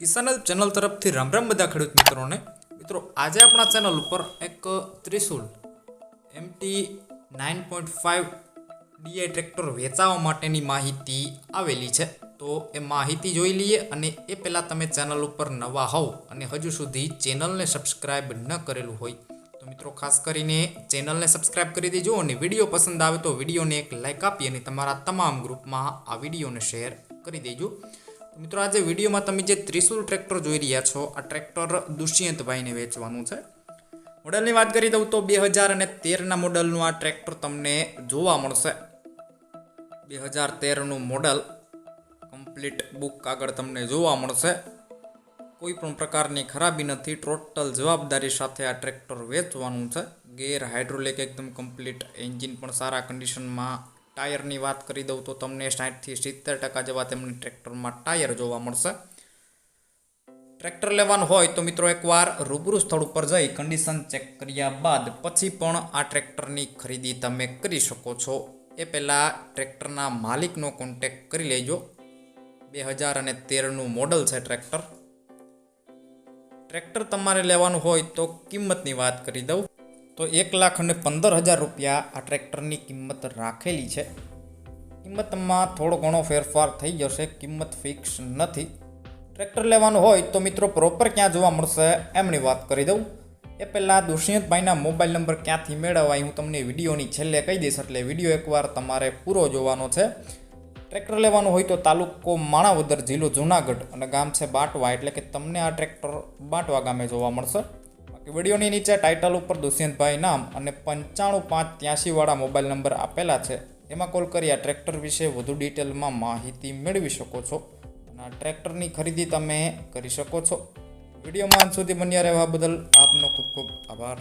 કિસાન channel તરફથી રામ રામ બધા ખેડૂત મિત્રોને. મિત્રો, આજે આપણા ચેનલ ઉપર એક Trishul MT nine point five DI tractor વેચાવા માટેની માહિતી આવેલી છે. તો એ માહિતી જોઈ લઈએ અને એ પહેલાં તમે ચેનલ ઉપર નવા હોવ અને હજુ સુધી ચેનલને સબસ્ક્રાઇબ ન કરેલું હોય, તો મિત્રો, ખાસ કરીને ચેનલને સબસ્ક્રાઇબ કરી દેજો અને વીડિયો પસંદ આવે તો વિડીયોને એક લાઇક આપી અને તમારા તમામ ગ્રુપમાં આ વિડીયોને શેર કરી દેજો. મિત્રો, આજે વિડીયોમાં તમે જે ત્રિશુલ ટ્રેક્ટર જોઈ રહ્યા છો, આ ટ્રેક્ટર દુષ્યંતભાઈને વેચવાનું છે. મોડલની વાત કરી દઉં તો બે હજાર અને તેરના મોડલનું આ ટ્રેક્ટર તમને જોવા મળશે. બે હજાર તેરનું મોડલ કમ્પ્લીટ બુક આગળ તમને જોવા મળશે. કોઈ પણ પ્રકારની ખરાબી નથી, ટોટલ જવાબદારી સાથે આ ટ્રેક્ટર વેચવાનું છે. ગેર હાઇડ્રોલિક એકદમ કમ્પ્લીટ એન્જિન પણ સારા કન્ડિશનમાં ટાયરની વાત કરી દઉં તો તમને સાઠથી સિત્તેર ટકા જેવા તેમને ટ્રેક્ટરમાં ટાયર જોવા મળશે. ટ્રેક્ટર લેવાનું હોય તો મિત્રો એકવાર રૂબરૂ સ્થળ ઉપર જઈ કન્ડિશન ચેક કર્યા બાદ પછી પણ આ ટ્રેક્ટરની ખરીદી તમે કરી શકો છો. એ પહેલાં ટ્રેક્ટરના માલિકનો કોન્ટેક કરી લેજો. બે હજાર અને તેરનું મોડલ છે ટ્રેક્ટર. ટ્રેક્ટર તમારે લેવાનું હોય તો કિંમતની વાત કરી દઉં. તો એક લાખ અને પંદર હજાર રૂપિયા આ ટ્રેક્ટરની કિંમત રાખેલી છે. કિંમતમાં થોડો ઘણો ફેરફાર થઈ જશે, કિંમત ફિક્સ નથી. ટ્રેક્ટર લેવાનું હોય તો મિત્રો પ્રોપર ક્યાં જોવા મળશે એમની વાત કરી દઉં. એ પહેલાં દુષ્યંતભાઈના મોબાઈલ નંબર ક્યાંથી મેળવવા હું તમને વિડીયોની છેલ્લે કહી દઈશ, એટલે વીડિયો એકવાર તમારે પૂરો જોવાનો છે. ટ્રેક્ટર લેવાનું હોય તો તાલુકો માણાવદર જિલ્લો જુનાગઢ અને ગામ છે બાટવા, એટલે કે તમને આ ટ્રેક્ટર બાટવા ગામે જોવા મળશે. વિડીયોની નીચે ટાઇટલ ઉપર દુષ્યંતભાઈ નામ અને પંચાણું પાંચ ત્યાંસીવાળા મોબાઈલ નંબર આપેલા છે. એમાં કોલ કરી આ ટ્રેક્ટર વિશે વધુ ડિટેલમાં માહિતી મેળવી શકો છો. અને આ ટ્રેક્ટરની ખરીદી તમે કરી શકો છો. વિડીયોમાં અંત સુધી બન્યા રહેવા બદલ આપનો ખૂબ ખૂબ આભાર.